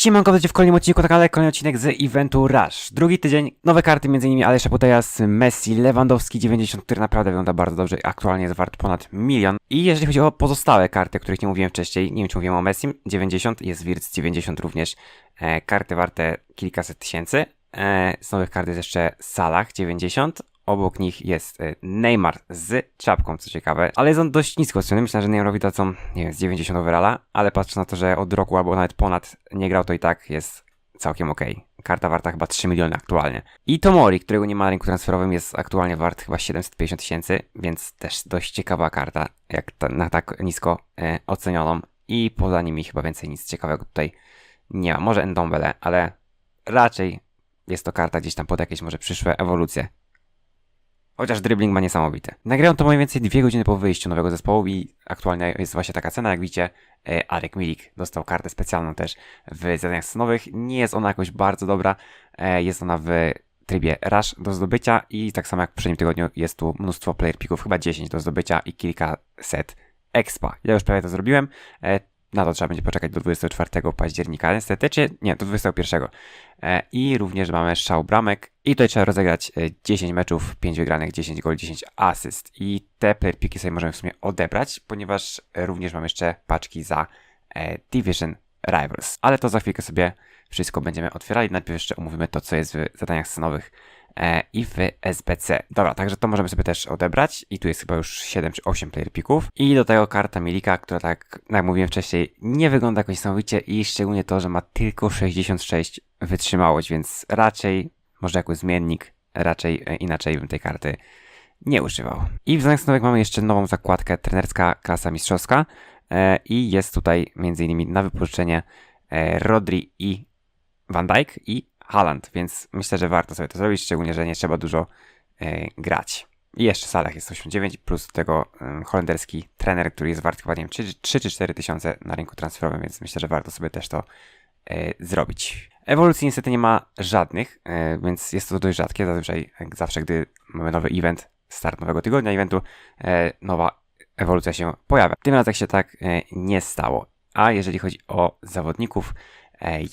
Siemanko, witajcie w kolejnym odcinku, tak ale kolejny odcinek z eventu Rush. Drugi tydzień, nowe karty, m.in. Alesza Putejas, Messi, Lewandowski 90, który naprawdę wygląda bardzo dobrze aktualnie jest wart ponad milion. I jeżeli chodzi o pozostałe karty, o których nie mówiłem wcześniej, nie wiem czy mówiłem o Messim, 90, jest Wirtz 90 również, e, karty warte kilkaset tysięcy. E, z nowych kart jest jeszcze Salah 90, Obok nich jest e, Neymar z czapką, co ciekawe, ale jest on dość nisko ceniony. Myślę, że Neymarowi dadzą, nie wiem, z 90 overalla, ale patrząc na to, że od roku albo nawet ponad nie grał, to i tak jest całkiem okej. Karta warta chyba 3 miliony aktualnie. I Tomori, którego nie ma na rynku transferowym, jest aktualnie wart chyba 750 tysięcy, więc też dość ciekawa karta, jak ta, na tak nisko e, ocenioną. I poza nimi chyba więcej nic ciekawego tutaj nie ma. Może Endombele, ale raczej jest to karta gdzieś tam pod jakieś może przyszłe ewolucje. Chociaż dribbling ma niesamowity. Nagrałem to mniej więcej dwie godziny po wyjściu nowego zespołu i aktualnie jest właśnie taka cena. Jak widzicie, e, Arek Milik dostał kartę specjalną też w zadaniach scenowych. Nie jest ona jakoś bardzo dobra. E, Jest ona w trybie rush do zdobycia i tak samo jak w poprzednim tygodniu jest tu mnóstwo player picków, chyba 10 do zdobycia i kilkaset expa. Ja już prawie to zrobiłem. E, Na to trzeba będzie poczekać do 24 października. Niestety, czy nie, do 21. E, I również mamy szał bramek. I tutaj trzeba rozegrać e, 10 meczów, 5 wygranych, 10 goli, 10 asyst. I te player picki sobie możemy w sumie odebrać, ponieważ e, również mam jeszcze paczki za e, Division Rivals. Ale to za chwilkę sobie wszystko będziemy otwierali. Najpierw jeszcze omówimy to, co jest w zadaniach scenowych e, i w SBC. Dobra, także to możemy sobie też odebrać. I tu jest chyba już 7 czy 8 player picków. I do tego karta Milika, która tak, jak mówiłem wcześniej, nie wygląda jakoś niesamowicie i szczególnie to, że ma tylko 66 wytrzymałość, więc raczej, może jako zmiennik, raczej e, inaczej bym tej karty nie używał. I w scenowych mamy jeszcze nową zakładkę trenerska klasa mistrzowska e, i jest tutaj innymi na wypożyczenie e, Rodri i Van Dijk i Haaland, więc myślę, że warto sobie to zrobić, szczególnie, że nie trzeba dużo e, grać. I jeszcze Salah jest 89, plus tego e, holenderski trener, który jest wart chyba, nie wiem, 3, 3 czy 4 tysiące na rynku transferowym, więc myślę, że warto sobie też to e, zrobić. Ewolucji niestety nie ma żadnych, e, więc jest to dość rzadkie. Zazwyczaj, zawsze, gdy mamy nowy event, start nowego tygodnia eventu, e, nowa ewolucja się pojawia. Tym razem się tak e, nie stało. A jeżeli chodzi o zawodników,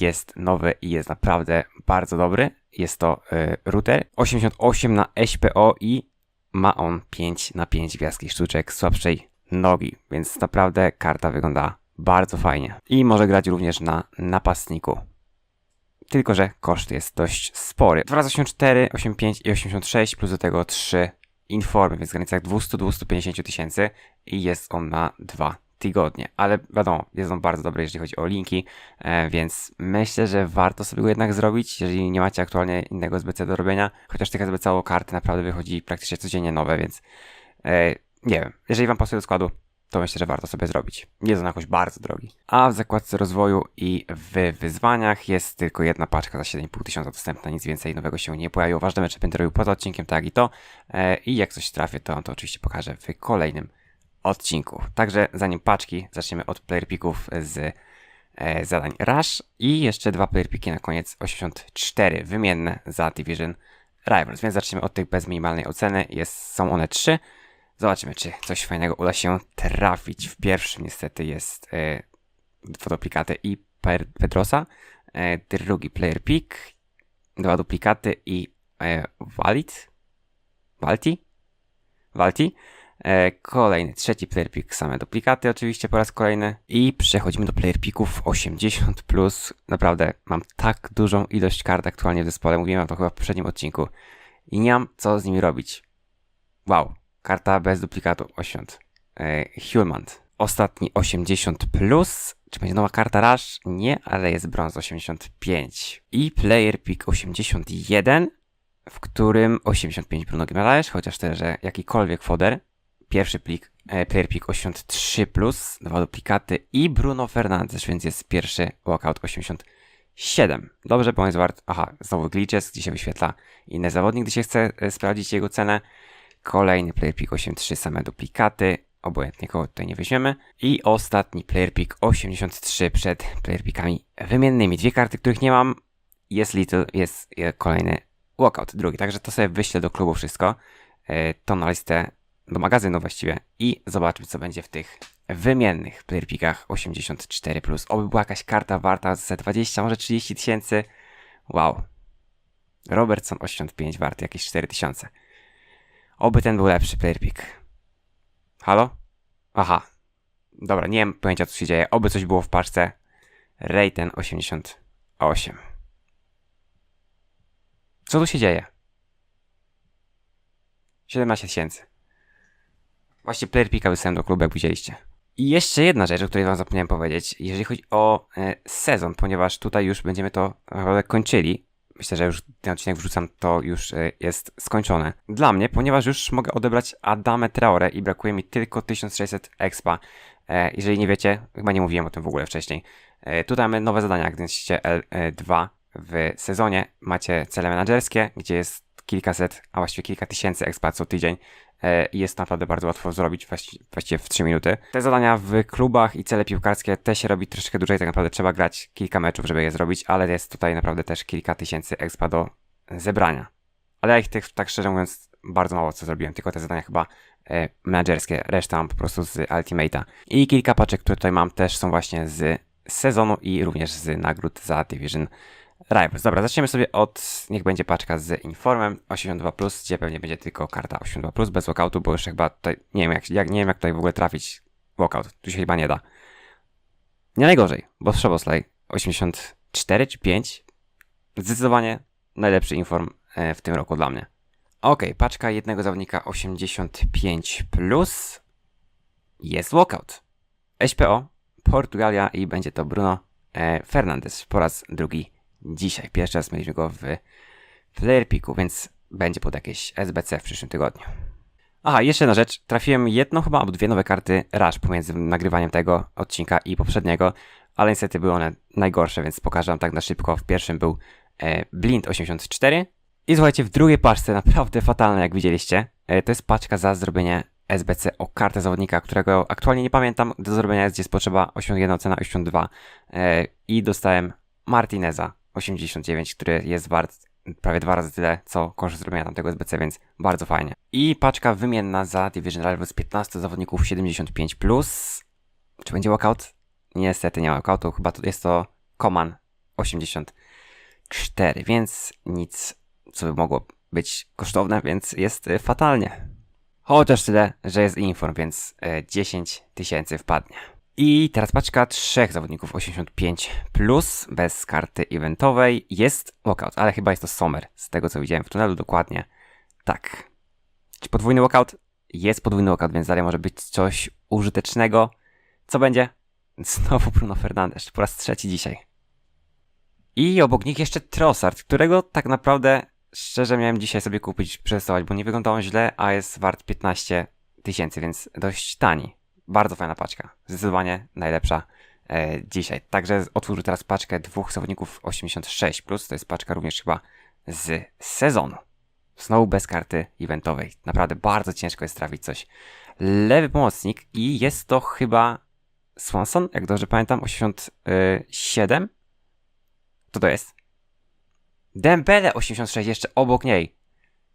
jest nowy i jest naprawdę bardzo dobry. Jest to e, router 88 na SPO i ma on 5 na 5 gwiazdki sztuczek słabszej nogi, więc naprawdę karta wygląda bardzo fajnie. I może grać również na napastniku. Tylko, że koszt jest dość spory. 2 razy 84, 85 i 86, plus do tego 3 informy, więc w granicach 200-250 tysięcy i jest on na 2 tygodnie. Ale wiadomo, jest on bardzo dobry, jeżeli chodzi o linki, e, więc myślę, że warto sobie go jednak zrobić, jeżeli nie macie aktualnie innego SBC do robienia, chociaż tych SBC karty naprawdę wychodzi praktycznie codziennie nowe, więc e, nie wiem, jeżeli wam pasuje do składu, to myślę, że warto sobie zrobić. Nie jest on jakoś bardzo drogi. A w zakładce rozwoju i w wyzwaniach jest tylko jedna paczka za 7,5 tysiąca dostępna, nic więcej nowego się nie pojawiło. Ważne mecze będę robił poza odcinkiem, tak i to. E, I jak coś trafię, to, to oczywiście pokażę w kolejnym odcinku. Także zanim paczki, zaczniemy od player picków z e, zadań Rush i jeszcze dwa player picki na koniec 84 wymienne za Division Rivals. Więc zaczniemy od tych bez minimalnej oceny. Jest, są one trzy. Zobaczymy, czy coś fajnego uda się trafić. W pierwszym niestety jest e, fotoplikaty i Pedrosa. E, drugi player pick, dwa duplikaty i e, Valit. Valti. E, kolejny, trzeci player pick, same duplikaty oczywiście po raz kolejny. I przechodzimy do player picków 80+. Plus. Naprawdę mam tak dużą ilość kart aktualnie w zespole. Mówiłem wam to chyba w poprzednim odcinku. I nie mam co z nimi robić. Wow, karta bez duplikatu 80. E, Hulmand. Ostatni 80 plus. Czy będzie nowa karta Rush? Nie, ale jest brąz 85. I player pick 81, w którym 85 Bruno Guimaraes, chociaż też, że jakikolwiek foder. Pierwszy plik, e, player pick 83 plus, dwa duplikaty i Bruno Fernandes, więc jest pierwszy walkout 87. Dobrze, bo jest wart. Aha, znowu glitches, gdzie się wyświetla inny zawodnik, gdy się chce e, sprawdzić jego cenę. Kolejny player pick 83, same duplikaty. Obojętnie kogo tutaj nie weźmiemy. I ostatni player pick 83 przed player pickami wymiennymi. Dwie karty, których nie mam. Jest Little, jest e, kolejny walkout, drugi. Także to sobie wyślę do klubu wszystko. E, To na listę, do magazynu właściwie. I zobaczmy, co będzie w tych wymiennych playerpikach 84+. Plus. Oby była jakaś karta warta ze 20, może 30 tysięcy. Wow. Robertson 85 warty jakieś 4000. Oby ten był lepszy playerpik. Halo? Aha. Dobra, nie mam pojęcia co się dzieje. Oby coś było w paczce. Rayten 88. Co tu się dzieje? 17 tysięcy. Właśnie player pika wysłałem do klubu, jak widzieliście. I jeszcze jedna rzecz, o której wam zapomniałem powiedzieć, jeżeli chodzi o e, sezon, ponieważ tutaj już będziemy to naprawdę kończyli. Myślę, że już ten odcinek wrzucam, to już e, jest skończone. Dla mnie, ponieważ już mogę odebrać Adamę Traore i brakuje mi tylko 1600 expa. E, jeżeli nie wiecie, chyba nie mówiłem o tym w ogóle wcześniej. E, tutaj mamy nowe zadania, gdy jesteście L2 w sezonie. Macie cele menedżerskie, gdzie jest kilkaset, a właściwie kilka tysięcy expa co tydzień e, jest naprawdę bardzo łatwo zrobić, właści- właściwie w 3 minuty. Te zadania w klubach i cele piłkarskie też się robi troszeczkę dłużej, tak naprawdę trzeba grać kilka meczów, żeby je zrobić, ale jest tutaj naprawdę też kilka tysięcy expa do zebrania. Ale ja ich tych, tak szczerze mówiąc, bardzo mało co zrobiłem, tylko te zadania chyba e, menedżerskie, reszta mam po prostu z Ultimate'a. I kilka paczek, które tutaj mam, też są właśnie z sezonu i również z nagród za Division Rivals. Dobra, zaczniemy sobie od, niech będzie paczka z Informem 82+, gdzie pewnie będzie tylko karta 82+, bez walkoutu, bo już chyba tutaj, nie wiem jak, jak, nie wiem jak tutaj w ogóle trafić walkout, tu się chyba nie da. Nie najgorzej, bo Szoboslaj 84 czy 5, zdecydowanie najlepszy Inform e, w tym roku dla mnie. Ok, paczka jednego zawodnika 85+, plus. jest walkout. SPO, Portugalia i będzie to Bruno e, Fernandes po raz drugi dzisiaj. Pierwszy raz mieliśmy go w Player Picku, więc będzie pod jakieś SBC w przyszłym tygodniu. Aha, jeszcze jedna rzecz. Trafiłem jedną chyba albo dwie nowe karty Rush pomiędzy nagrywaniem tego odcinka i poprzedniego, ale niestety były one najgorsze, więc pokażę wam tak na szybko. W pierwszym był e, Blind 84 i słuchajcie, w drugiej paczce naprawdę fatalne, jak widzieliście. E, to jest paczka za zrobienie SBC o kartę zawodnika, którego aktualnie nie pamiętam. Do zrobienia jest, gdzie jest potrzeba 81 cena 82 e, i dostałem Martineza 89, który jest wart prawie dwa razy tyle, co koszt zrobienia tamtego SBC, więc bardzo fajnie. I paczka wymienna za Division Rivals 15 zawodników 75+. Plus. Czy będzie walkout? Niestety nie walkoutu, chyba to jest to Coman 84, więc nic, co by mogło być kosztowne, więc jest y, fatalnie. Chociaż tyle, że jest inform, więc y, 10 tysięcy wpadnie. I teraz paczka trzech zawodników 85 plus bez karty eventowej. Jest walkout, ale chyba jest to Sommer, z tego co widziałem w tunelu dokładnie. Tak. Czy podwójny walkout? Jest podwójny walkout, więc dalej może być coś użytecznego. Co będzie? Znowu Bruno Fernandes, po raz trzeci dzisiaj. I obok nich jeszcze Trossard, którego tak naprawdę szczerze miałem dzisiaj sobie kupić, przetestować, bo nie wyglądał on źle, a jest wart 15 tysięcy, więc dość tani. Bardzo fajna paczka. Zdecydowanie najlepsza e, dzisiaj. Także otwórzę teraz paczkę dwóch zawodników 86. To jest paczka również chyba z sezonu. Znowu bez karty eventowej. Naprawdę bardzo ciężko jest trafić coś. Lewy pomocnik i jest to chyba Swanson, jak dobrze pamiętam, 87. Co to jest? Dembele 86 jeszcze obok niej.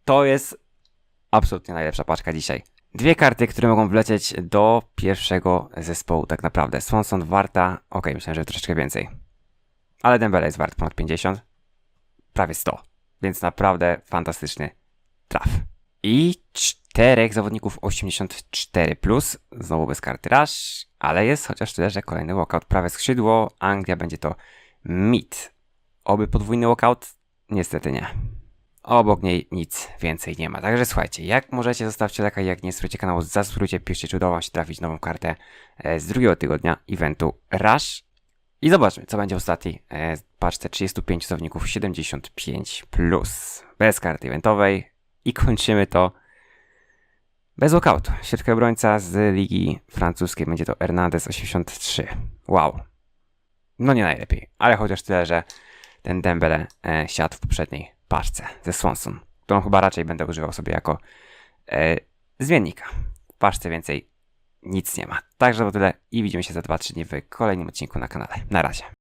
To jest absolutnie najlepsza paczka dzisiaj. Dwie karty, które mogą wlecieć do pierwszego zespołu tak naprawdę. Swanson warta, ok, myślałem, że troszeczkę więcej. Ale Dembele jest wart ponad 50. Prawie 100. Więc naprawdę fantastyczny traf. I czterech zawodników 84+, plus, znowu bez karty Rush, ale jest chociaż tyle, że kolejny walkout prawe skrzydło, Anglia będzie to mid. Oby podwójny walkout? Niestety nie. Obok niej nic więcej nie ma. Także słuchajcie, jak możecie, zostawcie lajka, jak nie subskrybujcie kanału, zasubskrybujcie, piszcie, czy udało wam się trafić nową kartę e, z drugiego tygodnia eventu Rush. I zobaczmy, co będzie w ostatniej e, paczce 35 zawodników 75+, plus, bez karty eventowej. I kończymy to bez walkoutu. Środkowy obrońca z ligi francuskiej będzie to Hernandez 83. Wow. No nie najlepiej, ale chociaż tyle, że ten Dembele e, siadł w poprzedniej paczce ze Swanson, którą chyba raczej będę używał sobie jako e, zmiennika. W paczce więcej nic nie ma. Także to tyle i widzimy się za 2-3 dni w kolejnym odcinku na kanale. Na razie.